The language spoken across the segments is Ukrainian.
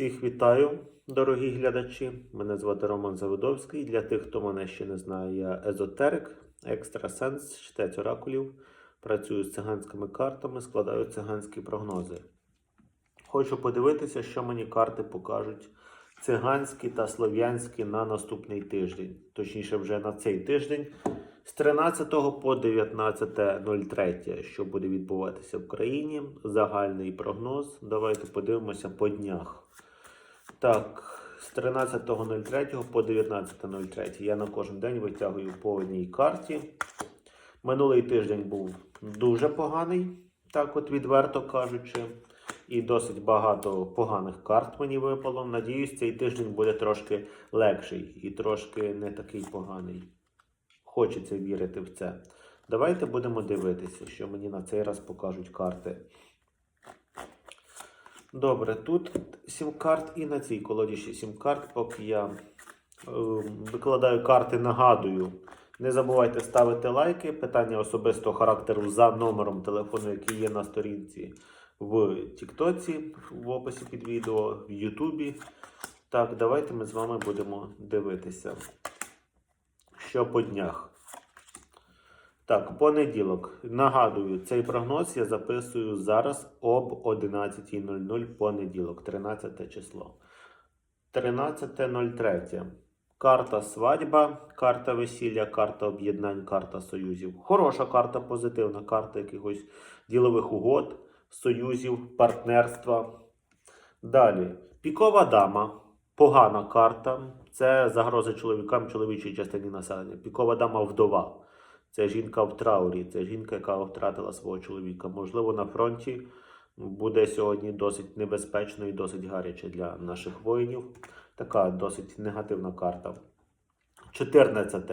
Всіх вітаю, дорогі глядачі. Мене звати Роман Заводовський. Для тих, хто мене ще не знає, я езотерик, екстрасенс, читець оракулів, працюю з циганськими картами, складаю циганські прогнози. Хочу подивитися, що мені карти покажуть циганські та слов'янські на наступний тиждень. Точніше, вже на цей тиждень з 13 по 19.03, що буде відбуватися в країні. Загальний прогноз. Давайте подивимося по днях. Так, з 13.03 по 19.03 я на кожен день витягую по одній карті. Минулий тиждень був дуже поганий, так от відверто кажучи. І досить багато поганих карт мені випало. Надіюсь, цей тиждень буде трошки легший і трошки не такий поганий. Хочеться вірити в це. Давайте будемо дивитися, що мені на цей раз покажуть карти. Добре, тут 7 карт і на цій колоді ще 7 карт, поки я е, викладаю карти, нагадую. Не забувайте ставити лайки. Питання особистого характеру за номером телефону, який є на сторінці в Тіктоці, в описі під відео, в Ютубі. Так, давайте ми з вами будемо дивитися. Що по днях. Так, понеділок. Нагадую, цей прогноз я записую зараз об 11.00 понеділок, 13 число. 13.03. Карта свадьба, карта весілля, карта об'єднань, карта союзів. Хороша карта, позитивна карта якихось ділових угод, союзів, партнерства. Далі. Пікова дама. Погана карта. Це загроза чоловікам чоловічій частині населення. Пікова дама вдова. Це жінка в траурі, це жінка, яка втратила свого чоловіка. Можливо, на фронті буде сьогодні досить небезпечно і досить гаряче для наших воїнів. Така досить негативна карта. 14.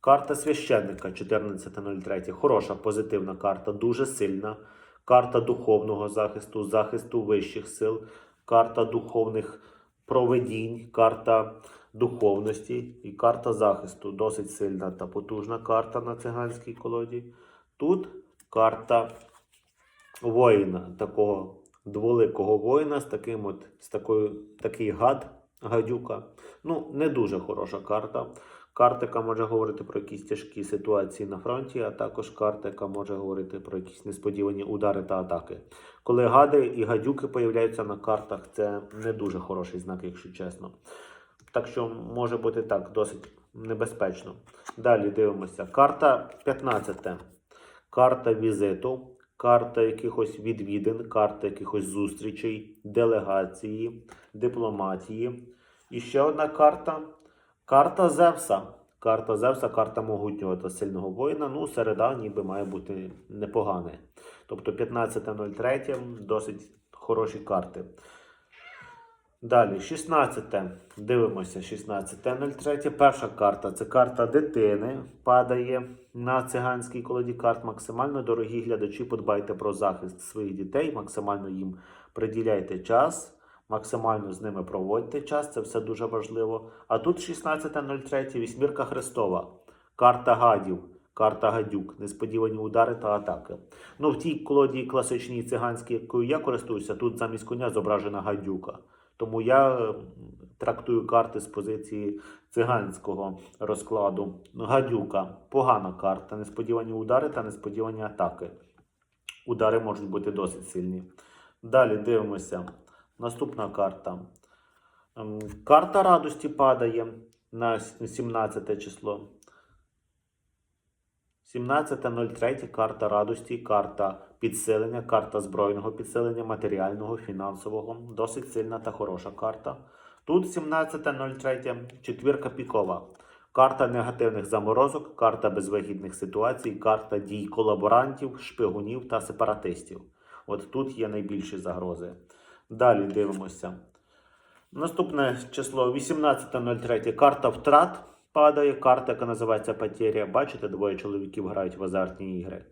Карта священника 14.03. Хороша позитивна карта, дуже сильна. Карта духовного захисту, захисту вищих сил, карта духовних проведінь, карта духовності і карта захисту. Досить сильна та потужна карта на циганській колоді. Тут карта воїна, такого дволикого воїна з таким от, з такою, такий гад, гадюка. Ну, не дуже хороша карта. Карта, яка може говорити про якісь тяжкі ситуації на фронті, а також карта, яка може говорити про якісь несподівані удари та атаки. Коли гади і гадюки появляються на картах, це не дуже хороший знак, якщо чесно. Так що може бути так, досить небезпечно. Далі дивимося. Карта 15. Карта візиту, карта якихось відвідин, карта якихось зустрічей, делегації, дипломатії. І ще одна карта. Карта Зевса. Карта Зевса, карта могутнього та сильного воїна. Ну, середа ніби має бути непогане. Тобто 15.03 досить хороші карти. Далі, 16. Дивимося, 16.03. Перша карта це карта дитини. Падає на циганській колоді карт. Максимально дорогі глядачі, подбайте про захист своїх дітей, максимально їм приділяйте час. Максимально з ними проводьте час, це все дуже важливо. А тут 16.03, вісьмірка Христова, карта гадів, карта гадюк, несподівані удари та атаки. Ну, в тій колоді класичній циганській, якою я користуюся, тут замість коня зображена гадюка. Тому я е, трактую карти з позиції циганського розкладу. Гадюка погана карта, несподівані удари та несподівані атаки. Удари можуть бути досить сильні. Далі дивимося. Наступна карта. Ем, Карта радості падає на 17 число. 17.03 карта радості, карта підсилення, карта збройного підсилення, матеріального, фінансового. Досить сильна та хороша карта. Тут 17.03 четвірка пікова. Карта негативних заморозок, карта безвигідних ситуацій, карта дій колаборантів, шпигунів та сепаратистів. От тут є найбільші загрози. Далі дивимося. Наступне число 18.03. Карта втрат падає. Карта, яка називається Потеря. Бачите, двоє чоловіків грають в азартні ігри.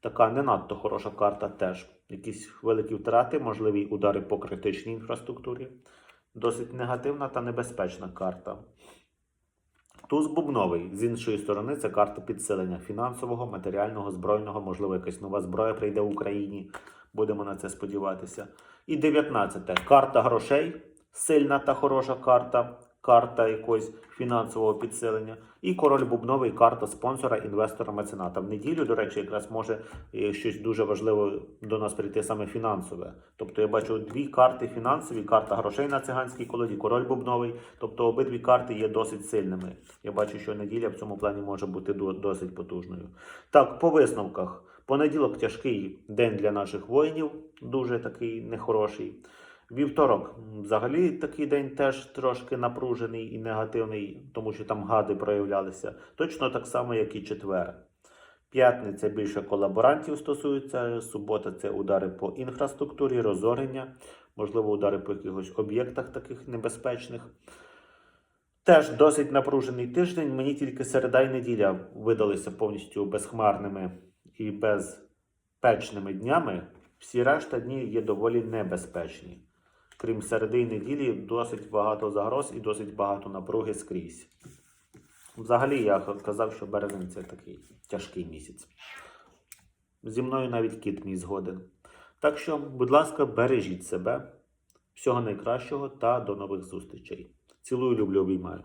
Така не надто хороша карта теж. Якісь великі втрати, можливі удари по критичній інфраструктурі. Досить негативна та небезпечна карта. Туз бубновий. З іншої сторони, це карта підсилення фінансового, матеріального, збройного, можливо, якась нова зброя прийде в Україні. Будемо на це сподіватися. І 19. Карта грошей. Сильна та хороша карта. Карта якогось фінансового підсилення. І король бубновий карта спонсора, інвестора, мецената. В неділю, до речі, якраз може е, щось дуже важливе до нас прийти саме фінансове. Тобто я бачу дві карти фінансові, карта грошей на циганській колоді, король бубновий. Тобто обидві карти є досить сильними. Я бачу, що неділя в цьому плані може бути досить потужною. Так, по висновках. Понеділок тяжкий день для наших воїнів, дуже такий нехороший. Вівторок взагалі такий день теж трошки напружений і негативний, тому що там гади проявлялися. Точно так само, як і четвер. П'ятниця більше колаборантів стосується, субота це удари по інфраструктурі, розорення, можливо, удари по якихось об'єктах таких небезпечних. Теж досить напружений тиждень. Мені тільки середа і неділя видалися повністю безхмарними і безпечними днями. Всі решта дні є доволі небезпечні. Крім середи і неділі, досить багато загроз і досить багато напруги скрізь. Взагалі, я казав, що березень це такий тяжкий місяць. Зі мною навіть кіт мій згоден. Так що, будь ласка, бережіть себе. Всього найкращого та до нових зустрічей. Цілую, люблю, обіймаю.